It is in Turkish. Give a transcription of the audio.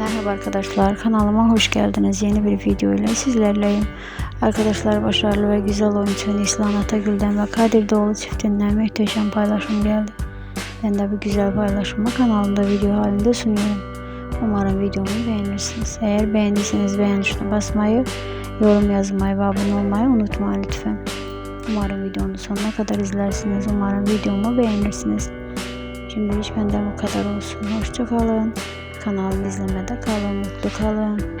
Merhaba arkadaşlar kanalıma hoş geldiniz. Yeni bir video ile sizlerleyim. Arkadaşlar başarılı ve güzel oyuncu Neslihan Atagül'den ve Kadir Doğulu çiftinden muhteşem paylaşım geldi. Ben de bu güzel paylaşımı kanalımda video halinde sunuyorum. Umarım videomu beğenirsiniz. Eğer beğendiyseniz beğen tuşuna basmayı, yorum yazmayı ve abone olmayı unutmayın lütfen. Umarım videonun sonuna kadar izlersiniz. Umarım videomu beğenirsiniz. Şimdilik benden bu kadar olsun. Hoşçakalın. Kanalımı izlemede kalın. Mutlu kalın.